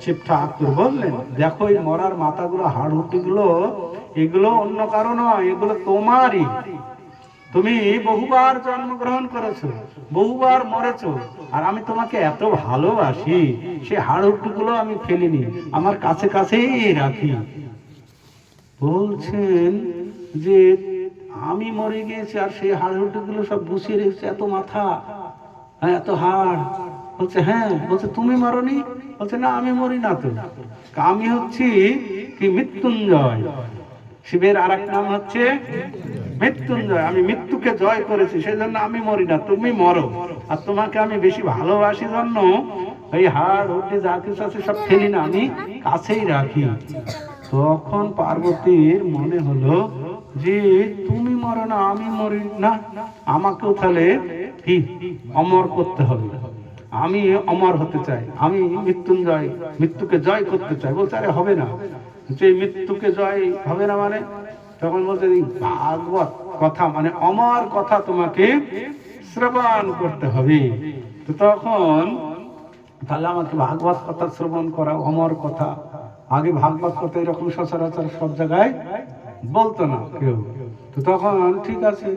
শিব ঠাকুর বললেন দেখো এই মরার মাথাগুলো হাড়গুলো এগুলো অন্য কারও নয় এগুলো তোমারই। তুমি বহুবার জন্মগ্রহণ করেছ বহুবার মরেছো আর আমি তোমাকে এত ভালোবাসি সে হাড়ুগুলো আমি ফেলিনি আমার কাছে কাছেই রাখি। বলছেন যে আমি মরে গিয়েছি আর সেই হাড়ুগুলো সব বসিয়ে রেখেছে এত মাথা হ্যাঁ, এত হাড় বলছে হ্যাঁ। বলছে, তুমি মরনি? বলছে, না, আমি মরি না তো। আমি হচ্ছি কি মৃত্যুঞ্জয়। শিবের আর নাম হচ্ছে মৃত্যুঞ্জয়। আমি মৃত্যুকে জয় করেছি সেই জন্য আমি মরি না, তুমি মরো। আর তোমাকে আমি বেশি ভালোবাসি জন্য এই হাড় উঠে যা কিছু আছে সব ফেলি না, আমি কাছেই রাখি। তখন পার্বতীর মনে হলো যে, তুমি মরো না, আমি মরি না। আমাকেও তাহলে কি? অমর করতে হবে। আমি অমর হতে চাই, আমি মৃত্যুঞ্জয়, মৃত্যুকে জয় করতে চাই। বলছে, আরে হবে না। যে মৃত্যুকে জয় হবে না মানে? তখন বলছে ভাগবত কথা মানে অমর কথা তোমাকে শ্রবণ করতে হবে। তো তখন তাহলে আমাকে ভাগবত কথা শ্রবণ করা, অমর কথা। আগে ভাগবত কথা এরকম সচরাচর সব জায়গায় বলতো না কেউ। তো তখন, ঠিক আছে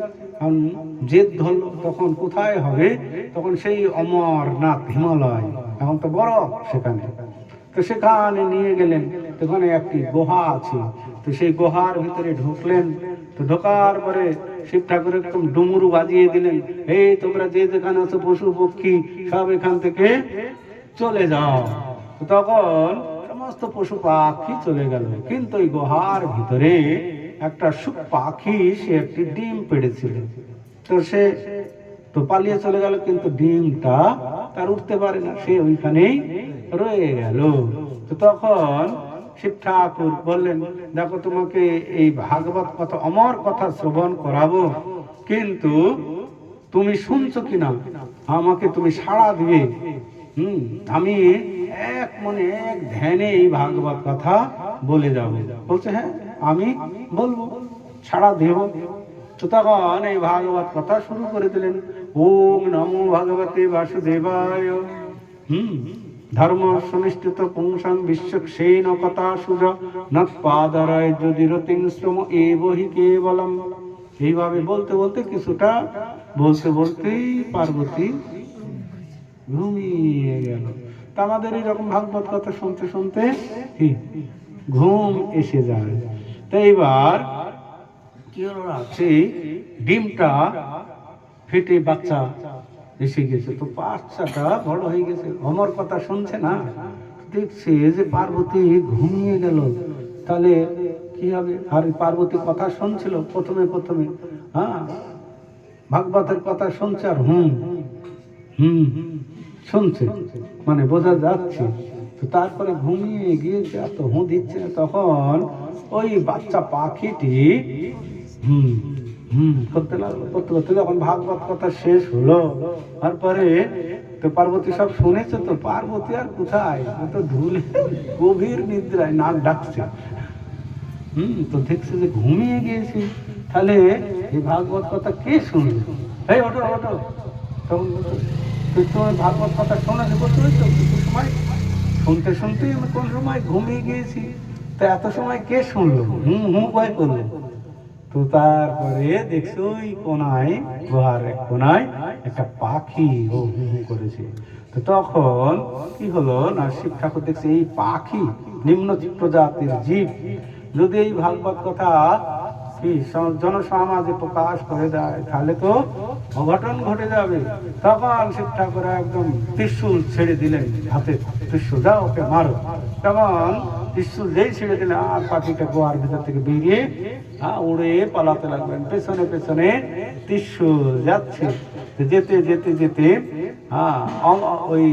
জেদ ধরলো, তখন কোথায় হবে? তখন সেই অমরনাথ হিমালয়, এখন তো বরফ সেখানে। তো সেখানে নিয়ে গেলেন ওখানে একটি গুহা আছে। তো সেই গুহার ভিতরে ঢুকলেন। তো ঢোকার পরে শিব ঠাকুর একদম ডুমুরু বাজিয়ে দিলেন, এই তোমরা যে যেখানে আছো, পশু, পক্ষী, সব এখান থেকে চলে যাও। তখন সমস্ত পশু পাখি চলে গেল। কিন্তু ওই গুহার ভিতরে একটা পাখি, সে একটি ডিম পেড়েছিল। তো সে তো পালিয়ে চলে গেল, কিন্তু ডিমটা তার উঠতে পারে না, সে ওইখানেই রয়ে গেল। তো তখন শিব ঠাকুর বললেন, দেখো, তোমাকে এই ভাগবত কথা অমর কথা শ্রবণ করাবো, কিন্তু তুমি শুনছো কিনা? আমাকে তুমি সাড়া দিবে। হুম, আমি এক মনে এক ধ্যানে এই ভাগবত কথা বলে যাব। বলছে হ্যাঁ আমি বলব। দেব তো তখন এই ভাগবত কথা শুরু করে দিলেন। ওম নমো ভগবতে বাসুদেবায়। হুম, ধর্ম সুনিষ্ঠিত পুংসাং বিশ্বক্ষেন কথা সুজ। নৎপাদরায় যদি রতিং শ্রম এ বহি কেবলম। এইভাবে বলতে বলতে কিছুটা বলতে বলতেই পার্বতী ঘুমিয়ে গেল। তা আমাদের এইরকম ভাগবত কথা শুনতে শুনতে ঘুম এসে যায়। তো এইবার কি হলো ডিমটা ফেটে বাচ্চা এসে গেছে। তো বাচ্চাটা বড় হয়ে গেছে। অমর কথা শুনছে না? দেখছে যে পার্বতী ঘুমিয়ে গেল। তাহলে কি হবে? আর পার্বতী কথা শুনছিল প্রথমে প্রথমে। হ্যাঁ ভাগবতের কথা শুনছে আর হুম হুম শুনছে। মানে বোঝা যাচ্ছে। তো তারপরে ঘুমিয়ে গিয়েছে এত হুঁ দিচ্ছে না, তখন ওই বাচ্চা পাখিটি, হুম করতে লাগল করতে করতে যখন ভাগবত কথা শেষ হলো, তারপরে তো পার্বতী সব শুনেছে তো, পার্বতী আর কোথায়? তো ধুলে গভীর নিদ্রায় নাক ডাকছে। হুম, তো দেখছে যে ঘুমিয়ে গিয়েছি। তাহলে এই ভাগবত কথা কে শুনবে এই ওটো ওটো তুই তোমার ভাগবত কথা শোনাতে বলতে হয়েছে সময়, শুনতে, শুনতেই আমি কোন সময় ঘুমিয়ে গিয়েছি? তো এত সময় কে শুনলো? হুম হুম কয় করল? তো তারপরে দেখছ ওই কোনায়, গুহার এক কোনায় একটা পাখি হু হু করেছে। তো তখন কি হলো? না শিব ঠাকুর দেখছে এই পাখি নিম্ন প্রজাতির জীব। যদি এই ভাগবত কথা কি সম- জনসমাজে প্রকাশ করে দেয় তাহলে তো অঘটন ঘটে যাবে। তখন শিব ঠাকুর একদম ত্রিশুল ছেড়ে দিলেন হাতে। ত্রিশুল, যাও ওকে মারো। তখন ত্রিশুল যেই ছেড়ে দিলেন আর পাখিটা গোয়ার ভিতর থেকে বেরিয়ে আহ, উড়ে পালাতে লাগবেন পেছনে পেছনে ত্রিশুল যাচ্ছে। যেতে যেতে যেতে হ্যাঁ ওই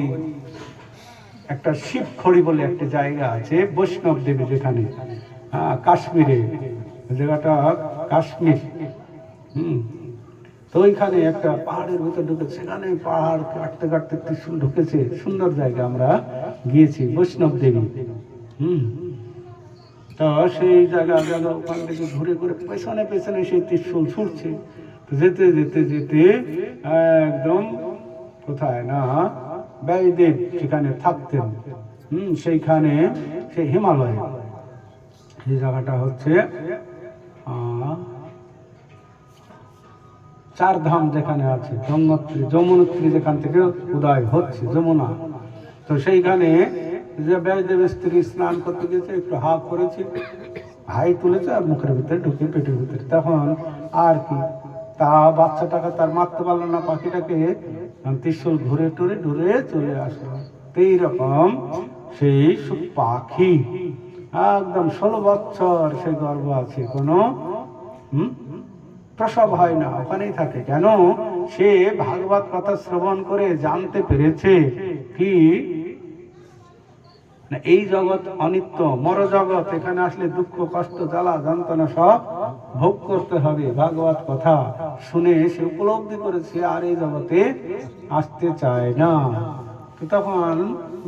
একটা শিব খড়ি বলে একটা জায়গা আছে বৈষ্ণব দেবী যেখানে হ্যাঁ কাশ্মীরে জায়গাটা কাশ্মীর। হুম। তো ওইখানে একটা পাহাড়ের ভিতর ঢুকে সেখানে পাহাড় কাটতে কাটতে ত্রিশুল ঢুকেছে। সুন্দর জায়গা আমরা গিয়েছি বৈষ্ণব দেবী। হুম। তো সেই জায়গা জায়গা ওখান থেকে ঘুরে ঘুরে পেছনে পেছনে সেই ত্রিশুল ছুটছে। যেতে যেতে যেতে একদম কোথায় না ব্যয়দেব সেখানে থাকতেন, হুম, সেইখানে সে হিমালয়ে। সেই জায়গাটা হচ্ছে চার ধাম যেখানে আছে, যমুনত্রী যমুনত্রী যেখান থেকে উদয় হচ্ছে, যমুনা। তো সেইখানে ব্যয়দেবের স্ত্রী স্নান করতে গেছে, একটু হাফ করেছে হাই তুলেছে আর মুখের ভিতরে ঢুকে পেটের ভিতরে। তখন আর কি, তা বাচ্চাটাকে তার মারতে পারল না, পাখিটাকে ত্রিশুল ঘুরে টুরে ঘুরে চলে আসলো। তো এইরকম সেই পাখি, একদম ষোলো বছর সে গর্ব আছে, কোনো প্রসব হয় না, ওখানেই থাকে। কেন? সে ভাগবত কথা শ্রবণ করে জানতে পেরেছে কি না এই জগৎ অনিত্য, মর জগৎ, এখানে আসলে দুঃখ, কষ্ট, জ্বালা, যন্ত্রণা সব ভোগ করতে হবে, ভাগবত কথা শুনে সে উপলব্ধি করেছে আর এই জগতে আসতে চায় না। তখন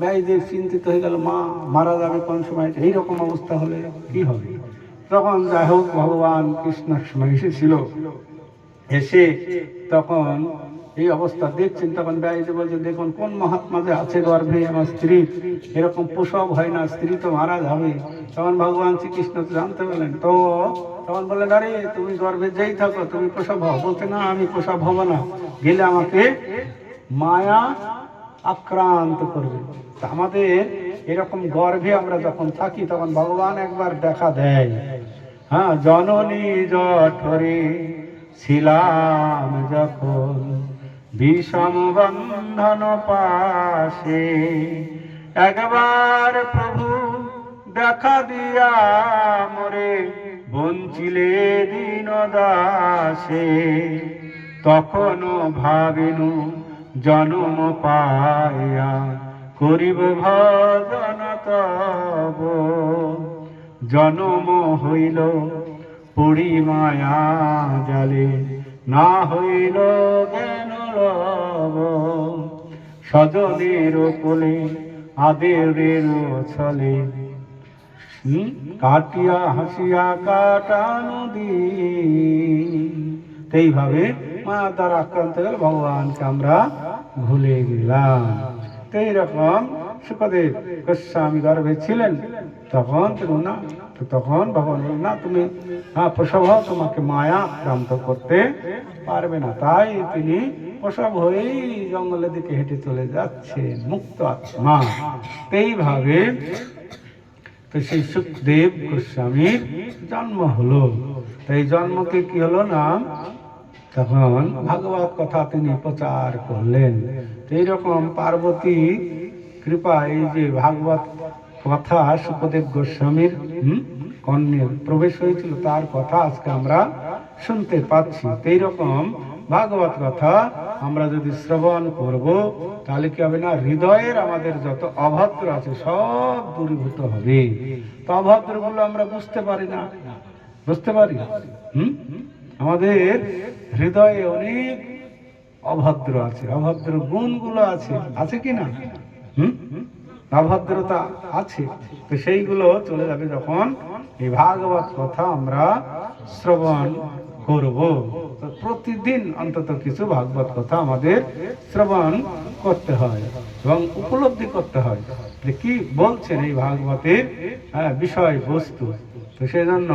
ব্যয়দেব চিন্তিত হয়ে গেল, মা, মারা যাবে কোন সময়? এইরকম অবস্থা হলে কি হবে? তখন যাই হোক, ভগবান কৃষ্ণের সময় এসেছিল। এসে তখন এই অবস্থা দেখছেন তখন ব্যয়দেব বলছে, দেখুন, কোন মহাত্মা যে আছে গর্ভে, আমার স্ত্রী, এরকম প্রসব হয় না, স্ত্রী তো মারা যাবে। তখন ভগবান শ্রীকৃষ্ণ জানতে পারলেন, তো? তখন বললেন, আরে, তুমি গর্ভে যেই থাকো, তুমি প্রসব হও বলতে না, আমি প্রসব হব না। গেলে আমাকে মায়া আক্রান্ত করবে। আমাদের এরকম গর্ভে আমরা যখন থাকি, তখন ভগবান একবার দেখা দেয়। হ্যাঁ জননী জঠরে ছিলাম যখন। বিষম বন্ধন পাশে একবার প্রভু দেখা দিয়া মরে বঞ্চিলে দিন দাসে। তখনও ভাবিনু জনম পাইয়া করিব ভজন তব। জনম হইল পুরী মায়া জালে, না হইল লব সজনের কোলে আদেরের ছলে। কাটিয়া হাসিয়া কাটা নদী এইভাবে মা দ্বারা আক্রান্ত গেল ভগবানকে আমরা ভুলে গেলাম। তো এইরকম সুখদেব গোস্বামী গর্ভে ছিলেন। তখন তিনি না, তো তখন ভগবান না, তুমি হ্যাঁ প্রসব তোমাকে মায়া আক্রান্ত করতে পারবে না। তাই তিনি প্রসব হয়েই জঙ্গলের দিকে হেঁটে চলে যাচ্ছে, মুক্ত আত্মা। এইভাবে তো সেই সুখদেব গোস্বামীর জন্ম হলো। এই জন্মকে কি হলো না? তখন ভাগবত কথা তিনি প্রচার করলেন। এইরকম পার্বতী কৃপা, এই যে ভাগবত কথা সুখদেব গোস্বামীর কর্ণে প্রবেশ হয়েছিল, তার কথা আজকে আমরা শুনতে পাচ্ছি। এইরকম ভাগবত কথা আমরা যদি শ্রবণ করব, তাহলে কি হবে না? হৃদয়ের আমাদের যত অভদ্র আছে সব দূরীভূত হবে। তো অভদ্রগুলো আমরা বুঝতে পারি না। বুঝতে পারি? হুম? আমাদের হৃদয়ে অনেক অভদ্র আছে, অভদ্র গুণগুলো আছে। আছে কি না? হুম? অভদ্রতা আছে। তো সেইগুলো চলে যাবে যখন এই ভাগবত কথা আমরা শ্রবণ করব। প্রতিদিন অন্তত কিছু ভাগবত কথা আমাদের শ্রবণ করতে হয় এবং উপলব্ধি করতে হয় যে কি বলছেন এই ভাগবতের হ্যাঁ, বিষয় বস্তু তো সেই জন্য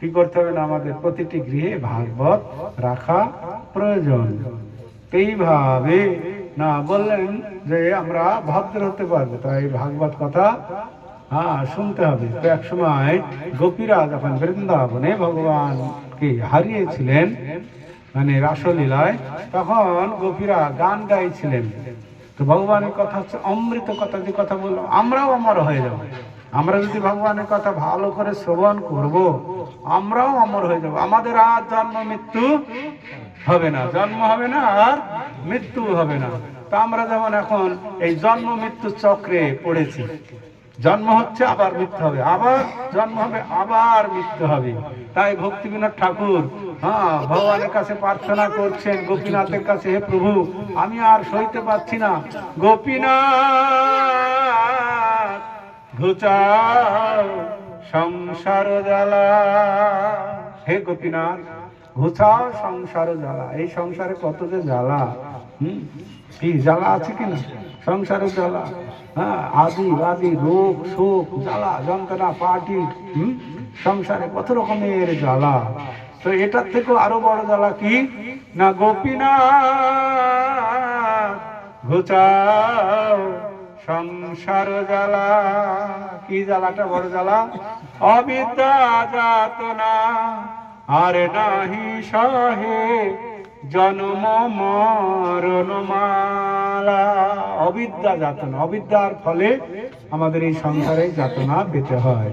কি করতে হবে না আমাদের প্রতিটি গৃহে ভাগবত রাখা প্রয়োজন। এইভাবে না বললেন যে আমরা ভদ্র হতে পারব তাই ভাগবত কথা হ্যাঁ শুনতে হবে। তো এক সময় গোপীরা যখন বৃন্দাবনে ভগবানকে হারিয়েছিলেন মানে রাসলীলায়, তখন গোপীরা গান গাইছিলেন। তো ভগবানের কথা হচ্ছে অমৃত কথা, যে কথা বললাম আমরাও অমর হয়ে যাব। আমরা যদি ভগবানের কথা ভালো করে শ্রবণ করব, আমরাও অমর হয়ে যাব। আমাদের আর জন্ম মৃত্যু হবে না। জন্ম হবে না আর মৃত্যু হবে না। তা আমরা যেমন এখন এই জন্ম মৃত্যু চক্রে পড়েছি। জন্ম হচ্ছে আবার মৃত্যু হবে। আবার জন্ম হবে, আবার মৃত্যু হবে। তাই ভক্তি বিনোদ ঠাকুর হ্যাঁ ভগবানের কাছে প্রার্থনা করছেন, গোপীনাথের কাছে, হে প্রভু, আমি আর সইতে পারছি না। গোপীনাথ, ঘুচাও সংসার জ্বালা। হে গোপীনাথ, ঘুচাও সংসার জ্বালা। এই সংসারে কত যে জ্বালা, হুম? কি জ্বালা আছে কিনা সংসারে জ্বালা। হ্যাঁ আদি আদি রোগ, শোক, জ্বালা, যন্ত্রণা, পার্টি, হুম? সংসারে কত রকমের জ্বালা। তো এটার থেকেও আরও বড় জ্বালা কি? না গোপীনাথ ঘুচাও সংসার জ্বালা। কি জ্বালাটা বড় জ্বালা? অবিদ্যা যাতনা, আর নাহি সহে জন্ম মরণমালা। অবিদ্যা যাতনা, অবিদ্যার ফলে আমাদের এই সংসারে যাতনা পেতে হয়।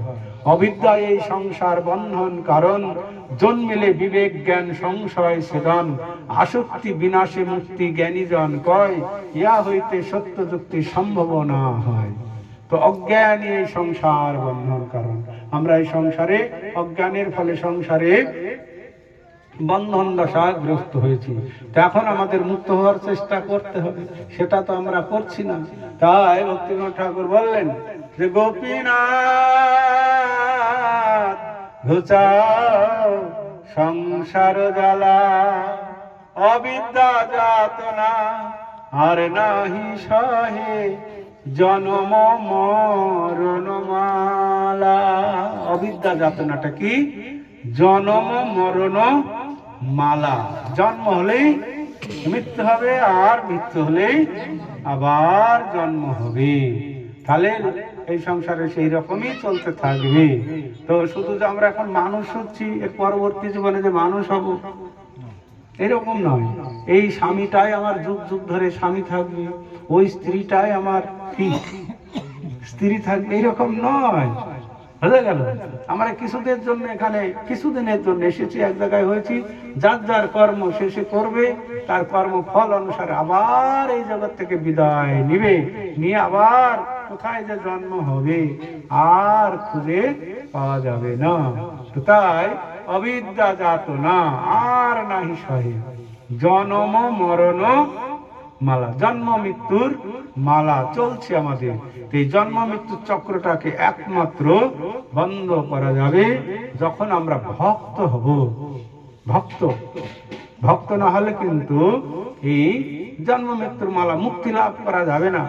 অবিদ্যা এই সংসার বন্ধন কারণ, জন্মিলে বিবেক, জ্ঞান, সংশয় সেদন আসক্তি, বিনাশে মুক্তি, জ্ঞানীজন কয় ইয়া হইতে সত্য যুক্তি সম্ভব না হয়। তো অজ্ঞানী এই সংসার বন্ধন কারণ। আমরা এই সংসারে, অজ্ঞানের ফলে সংসারে বন্ধন দশাগ্রস্ত হয়েছি। তো এখন আমাদের মুক্ত হওয়ার চেষ্টা করতে হবে। সেটা তো আমরা করছি না। তাই ভক্তিনাথ ঠাকুর বললেন যে গোপীনাথ, ঘুচাও সংসার জ্বালা। অবিদ্যা যাতনা, আর নাহি সহে জনম মরণমালা। অবিদ্যা যাতনাটা কি? জনম মরণ মালা। জন্ম হলেই মৃত্যু হবে আর মৃত্যু হলেই আবার জন্ম হবে। তাহলে এই সংসারে সেই রকমই চলতে থাকবে। তো শুধু যে আমরা এখন মানুষ হচ্ছি, এর পরবর্তী জীবনে যে মানুষ হব, এরকম নয়। এই স্বামীটাই আমার যুগ যুগ ধরে স্বামী থাকবে, ওই স্ত্রীটাই আমার স্ত্রী। থাকবে এরকম নয়। বুঝে গেল। আমরা কিছুদের জন্য এখানে, কিছুদিনের জন্য এসেছি, এক জায়গায় হয়েছি। যার যার কর্ম শেষে করবে, তার কর্ম ফল অনুসারে আবার এই জগৎ থেকে বিদায় নিবে। নিয়ে আবার কোথায় যে জন্ম হবে, আর খুঁজে পাওয়া যাবে না। তাই অবিদ্যা জাত না, আর নাহি সহে। জনম মরণ মালা জন্ম মৃত্যুর মালা চলছে আমাদের। এই জন্ম মৃত্যুর চক্রটাকে একমাত্র বন্ধ করা যাবে যখন আমরা ভক্ত হব। ভক্ত। ভক্ত না হলে কিন্তু এই জন্ম মৃত্যুর মালা মুক্তি লাভ করা যাবে না।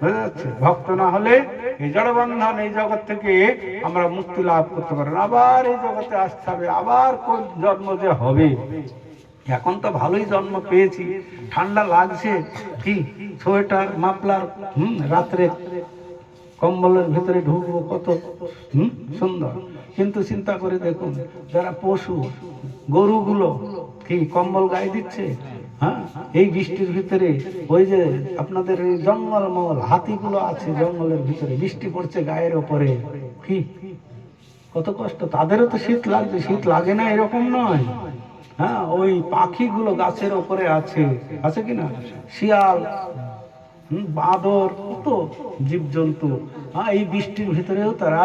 বুঝা যাচ্ছে? ভক্ত না হলে এই জড়বন্ধন এই জগৎ থেকে আমরা মুক্তি লাভ করতে পারব। আবার এই জগতে আসতে হবে, আবার কোন জন্ম যে হবে? এখন তো ভালোই জন্ম পেয়েছি। ঠান্ডা লাগছে। কি সোয়েটার, মাফলার, হুম, রাত্রে কম্বলের ভিতরে ঢুকবো কত, হুম, সুন্দর। কিন্তু চিন্তা করে দেখুন, যারা পশু, গরুগুলো কি কম্বল গায়ে দিচ্ছে? হ্যাঁ এই বৃষ্টির ভিতরে, ওই যে আপনাদের এই জঙ্গল মহল, হাতিগুলো আছে জঙ্গলের ভিতরে, বৃষ্টি পড়ছে গায়ের ওপরে। কি? কত কষ্ট। তাদেরও তো শীত লাগছে। শীত লাগে না, এরকম নয়। হ্যাঁ ওই পাখিগুলো গাছের ওপরে আছে। আছে কি না? শিয়াল বাঁদর, কত জীবজন্তু। হ্যাঁ এই বৃষ্টির ভিতরেও তারা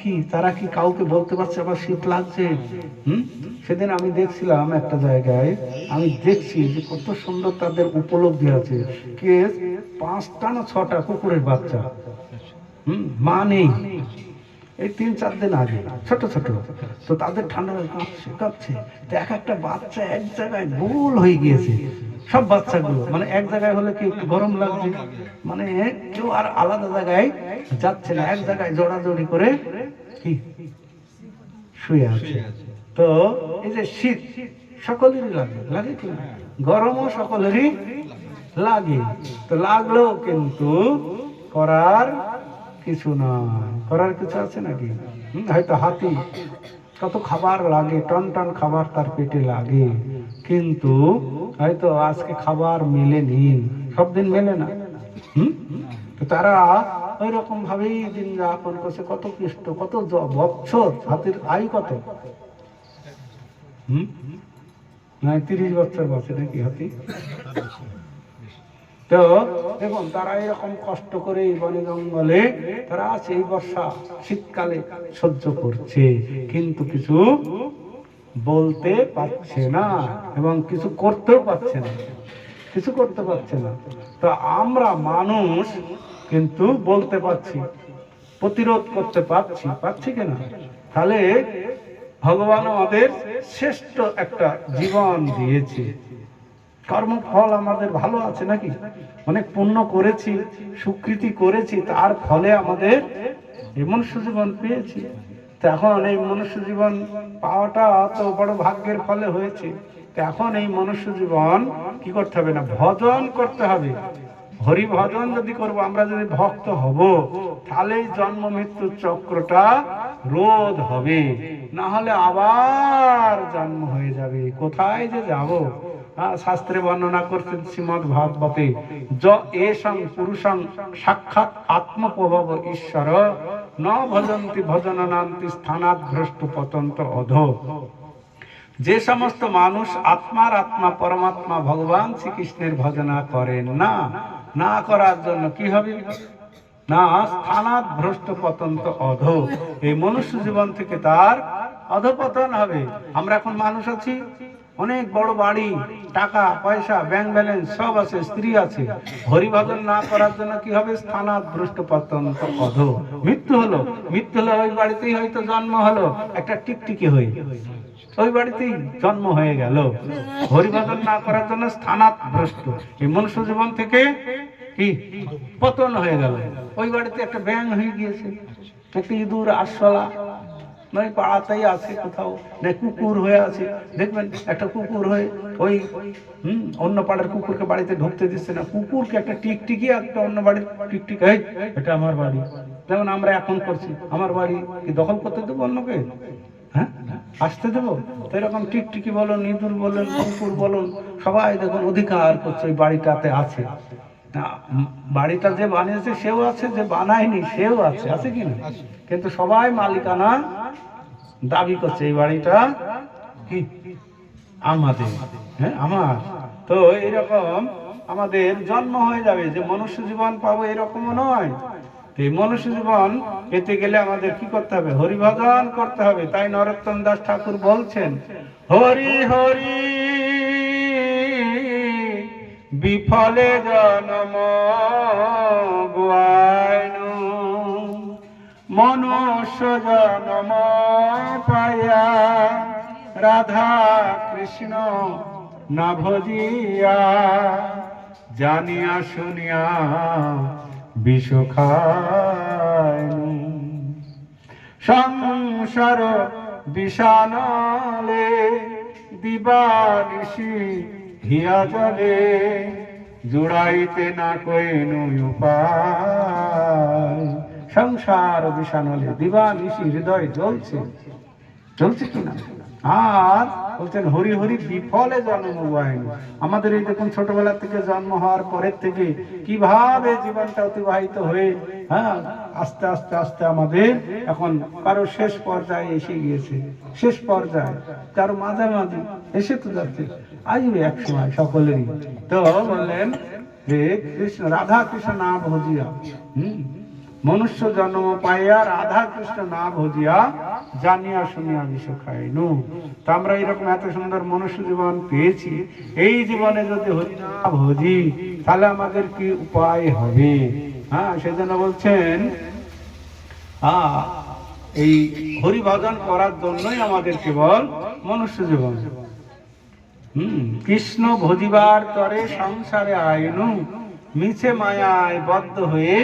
কি তারা কি কাউকে বলতে পারছে আবার শীত লাগছে? হুম, সেদিন আমি দেখছিলাম একটা জায়গায়, আমি দেখছি যে কত সুন্দর তাদের উপলব্ধি আছে কে পাঁচটা না ছটা কুকুরের বাচ্চা। হুম, মা নেই। এই তিন চার দিন আগে, ছোট ছোট। তো তাদের ঠান্ডা কাঁপছে কাঁপছে। তো এক একটা বাচ্চা এক জায়গায় গোল হয়ে গিয়েছে। সব বাচ্চাগুলো মানে এক জায়গায় হলে কি গরম লাগছে? মানে কেউ আর আলাদা জায়গায় যাচ্ছে না। এক জায়গায় জোড়াজোড়ি করে কি? শুয়ে আছে। তো এই যে শীত, সকলেরই লাগে। লাগে কি? গরমও সকলেরই লাগে। তো লাগলেও কিন্তু করার কিছু নয় করার কিছু আছে নাকি? হয়তো হাতি। কত খাবার লাগে, টন টন খাবার তার পেটে লাগে। কিন্তু হয়তো আজকে খাবার মেলেনি, সব দিন মেলে না। তারা ওই রকম ভাবেই দিন যাপন করছে। কত কৃষ্ট, কত বছর হাতির আয়ু কত? হুম? না তিরিশ বছর বছর নাকি হাতি? তো দেখুন, তারা এরকম কষ্ট করে এই বনে জঙ্গলে, তারা সেই বর্ষা শীতকালে সহ্য করছে, কিন্তু কিছু বলতে পারছে না এবং কিছু করতেও পারছে না। কিছু করতে পারছে না। তো আমরা মানুষ কিন্তু বলতে পারছি, প্রতিরোধ করতে পারছি পারছি কিনা তাহলে ভগবান আমাদের শ্রেষ্ঠ একটা জীবন দিয়েছে। কর্মফল আমাদের ভালো আছে নাকি? অনেক পুণ্য করেছি স্বীকৃতি করেছি, তার ফলে আমাদের এই মনুষ্য জীবন পেয়েছি এখন এই মনুষ্য জীবন পাওয়াটা তো বড় ভাগ্যের ফলে হয়েছে। এখন এই মনুষ্য জীবন কি করতে হবে না? ভজন করতে হবে। হরি ভজন যদি করব, আমরা যদি ভক্ত হব তাহলে জন্ম মৃত্যুর চক্রটা রোধ হবে। না হলে আবার জন্ম হয়ে যাবে। কোথায় যে যাব? শাস্ত্রে বর্ণনা করছেন শ্রীমদ ভাগবতে, য এসং পুরুষং সাক্ষাৎ আত্মপ্রভব ঈশ্বর, ন ভজন্তি ভজনান্তি স্থানাৎ ভ্রষ্ট পতন্ত অধ। যে সমস্ত মানুষ আত্মার আত্মা পরমাত্মা ভগবান শ্রীকৃষ্ণের ভজনা করেন না না করার জন্য কি হবে? না স্থানাত ভ্রষ্ট পতন্ত অধ। এই মনুষ্য জীবন থেকে তার অধপতন হবে। আমরা এখন মানুষ আছি অনেক বড় বাড়ি, টাকা, পয়সা ব্যাংক ব্যালেন্স সব আছে, স্ত্রী আছে। হরিভজন না করার জন্য কি হবে? স্থানাত ভ্রষ্ট পতন্ত অধ মৃত্যু হলো। মৃত্যু হলো ওই বাড়িতেই হয়তো জন্ম হলো। একটা টিকটিকি হয়ে। ওই বাড়িতেই জন্ম হয়ে গেল। হরিভজন না করার জন্য স্থানাত ভ্রষ্ট। এই মনুষ্য জীবন থেকে কি? পতন হয়ে গেল। ওই বাড়িতে একটা ব্যাং হয়ে গিয়েছে। একটা ইঁদুর, আরশোলা নয় পাড়াতেই আছে কোথাও। না কুকুর হয়ে আছে। দেখবেন, একটা কুকুর হয়ে ওই, হুম, অন্য পাড়ার কুকুরকে বাড়িতে ঢুকতে দিচ্ছে না। কুকুরকে একটা টিকটিকি একটা অন্য বাড়ির টিকটিকি। এই, এটা আমার বাড়ি। যেমন আমরা এখন করছি, আমার বাড়ি কি দখল করতে দেবো অন্যকে? হ্যাঁ? আসতে দেবো? তো এরকম টিকটিকি বলুন, ইঁদুর বলুন, কুকুর বলুন, সবাই দেখুন অধিকার করছে ওই বাড়িটাতে আছে। না, বাড়িটা যে বানিয়েছে সেও আছে যে বানায়নি সেও আছে আছে কি না? কিন্তু সবাই মালিকানা দাবি করছে এই বাড়িটা কি? আমাদের হ্যাঁ আমার। তো এরকম আমাদের জন্ম হয়ে যাবে যে মনুষ্য জীবন পাবো এরকমও নয়। তো এই মনুষ্য জীবন পেতে গেলে আমাদের কি করতে হবে? হরিভজন করতে হবে তাই নরোত্তম দাস ঠাকুর বলছেন হরি হরি বিফলে জনম গুয়াইনু মনুষ্য জনম পায়া রাধা কৃষ্ণ না ভজিয়া জানিয়া শুনিয়া বিষ খাইনু। সংসার বিষানলে দিবানিশি হিয়া জলে জুড়াইতে না কইনু উপায়। সংসার বিষানলে দিবানিশি হৃদয় জ্বলছে। চলছে কিনা আর বলছেন, হরি হরি বিফলে জন্ম হয়নি আমাদের এই দেখুন, ছোটবেলা থেকে জন্ম হওয়ার পরের থেকে কীভাবে জীবনটা অতিবাহিত হয়ে হ্যাঁ আস্তে আস্তে আস্তে আমাদের এখন কারও শেষ পর্যায়ে এসে গিয়েছে। শেষ পর্যায়ে, কারও মাঝামাঝি, এসে তো যাচ্ছে। আসবে এক সময় সকলেরই। তো বললেন যে কৃষ্ণ রাধা কৃষ্ণ না ভজিয়া হম? মনুষ্য জন্ম পাইয়া রাধা কৃষ্ণ না ভজিয়া জানিয়া শুনিয়া বিষ খাইনু তা আমরা এরকম এত সুন্দর মনুষ্য জীবন পেয়েছি। এই জীবনে যদি হরি না ভজি তাহলে আমাদের কি উপায় হবে? হ্যাঁ সেজন্য বলছেন এই হরি ভজন করার জন্যই আমাদের কেবল মনুষ্য জীবন। কৃষ্ণ ভজিবার তরে সংসারে আইনু মিছে মায়ায় বদ্ধ হয়ে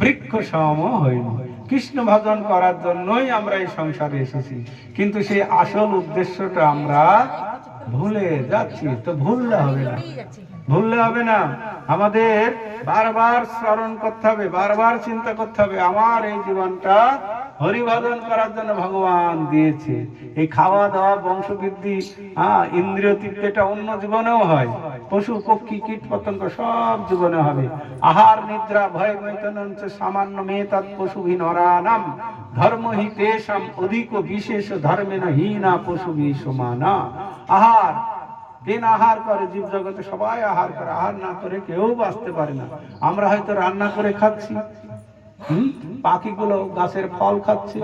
বৃক্ষ সম হইল কৃষ্ণ ভজন করার জন্যই আমরা এই সংসারে এসেছি। কিন্তু সেই আসল উদ্দেশ্যটা আমরা ভুলে যাচ্ছি, তো ভুললে হবে না। ভুললে হবে না। আমাদের বারবার স্মরণ করতে হবে, বারবার চিন্তা করতে হবে, আমার এই জীবনটা হরিভজন করার জন্য ভগবান দিয়েছে। এই খাওয়া দাওয়া বংশবৃদ্ধি হ্যাঁ ইন্দ্রিয় এটা অন্য জীবনেও হয়। পশু, পক্ষী কীট পতঙ্গ সব জীবনে হবে। আহার, নিদ্রা, ভয় বৈতনঞ্চ সামান্য মেতাৎ পশুভি নরানাম ধর্ম হি অধিক বিশেষ ধর্মেন হীনা পশুভি সমানা আহার দিন আহার করে জীব জগতে সবাই আহার করে। আহার না করে কেউ বাঁচতে পারে না। আমরা হয়তো রান্না করে খাচ্ছি? পাখিগুলো গাছের ফল খাচ্ছে,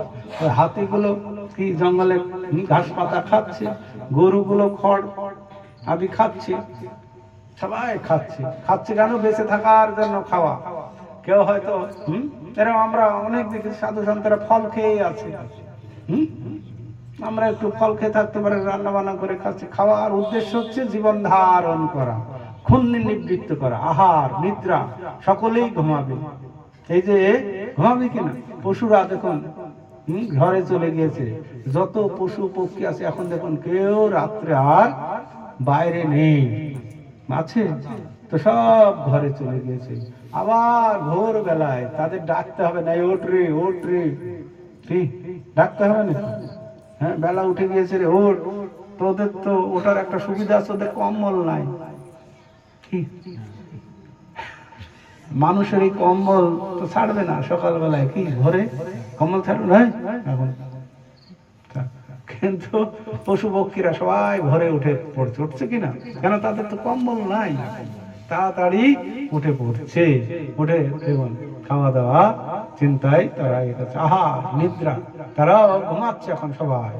হাতিগুলো কি জঙ্গলে ঘাস পাতা খাচ্ছে, গরুগুলো খড় আদি খাচ্ছে, সবাই খাচ্ছে। খাচ্ছে কেন? বেঁচে থাকার জন্য খাওয়া। কেউ হয়তো, হুম? এরকম আমরা অনেক দেখি সাধু সন্তরা ফল খেয়েই আছে। হুম? আমরা একটু ফল খেয়ে থাকতে পারি রান্না বান্না করে খাচ্ছি। খাওয়ার উদ্দেশ্য হচ্ছে জীবন ধারণ করা ক্ষুণ্ণি নিবৃত্ত করা, আহার, নিদ্রা, সকলেই ঘুমাবে। এই যে ঘুমাবে কিনা, পশুরা দেখুন ঘরে চলে গিয়েছে। যত পশু পক্ষী আছে, এখন দেখুন কেউ রাত্রে আর বাইরে নেই। আছে? তো সব ঘরে চলে গিয়েছে। আবার ভোর বেলায় তাদের ডাকতে হবে না ওট রে ওট রে। ডাকতে হবে না? হ্যাঁ বেলা উঠে গিয়েছে রে ওট তোদের তো ওটার একটা সুবিধা আছে, ওদের কম্বল নাই। কি? মানুষের এই কম্বল তো ছাড়বে না। সকালবেলায় কি, ঘরে কম্বল ছাড়বে না? এখন কিন্তু পশু পক্ষীরা সবাই ঘরে উঠে পড়ছে। উঠছে কিনা কেন তাদের তো কম্বল নাই। তাড়াতাড়ি উঠে পড়ছে। উঠে দেখুন খাওয়া দাওয়া চিন্তায় তারা আহা নিদ্রা, তারাও ঘুমাচ্ছে এখন সবাই।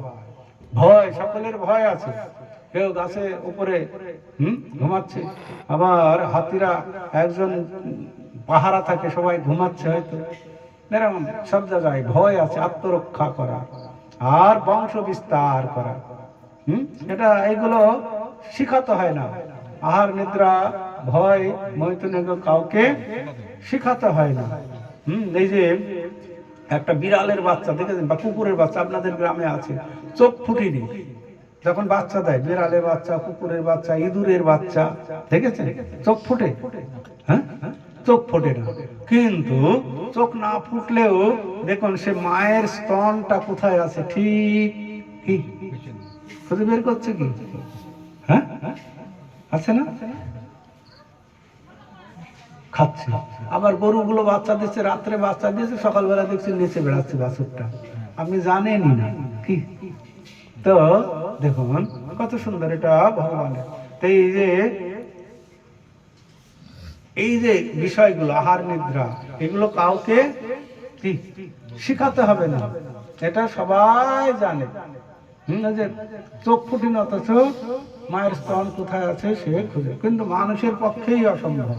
ভয়, সকলের ভয় আছে। কেউ গাছে উপরে, হুম, ঘুমাচ্ছে। আবার হাতিরা একজন পাহারা থাকে, সবাই ঘুমাচ্ছে হয়তো। এরকম সব জায়গায় ভয় আছে, আত্মরক্ষা করা আর বংশ বিস্তার করা। হুম? এটা এগুলো শিখাতে হয় না। আহার, নিদ্রা, ভয়, মৈথুন কাউকে শিখাতে হয় না। হুম? এই যে একটা বিড়ালের বাচ্চা, দেখেছেন? বা কুকুরের বাচ্চা আপনাদের গ্রামে আছে, চোখ ফুটিনি। যখন বাচ্চা দেয়, বিড়ালের বাচ্চা, কুকুরের বাচ্চা, ইঁদুরের বাচ্চা, দেখেছেন? চোখ ফুটে। হ্যাঁ? চোখ ফোটে না। কিন্তু চোখ না ফুটলেও দেখুন সে মায়ের স্তনটা কোথায় আছে, ঠিক কি খুঁজে বের করছে কি? হ্যাঁ? আছে না? খাচ্ছে। আবার গরুগুলো বাচ্চা দিচ্ছে, রাত্রে বাচ্চা দিয়েছে, সকালবেলা দেখছি নেচে বেড়াচ্ছে বাছুরটা। আপনি জানেনই না, কি? তো দেখুন, কত সুন্দর এটা ভগবানের। তো এই যে এই যে বিষয়গুলো, আহার, নিদ্রা, এগুলো কাউকে শিখাতে হবে না। এটা সবাই জানে। যে চোখ ফুটিন অথচ মায়ের স্তন কোথায় আছে সে খুঁজে। কিন্তু মানুষের পক্ষেই অসম্ভব।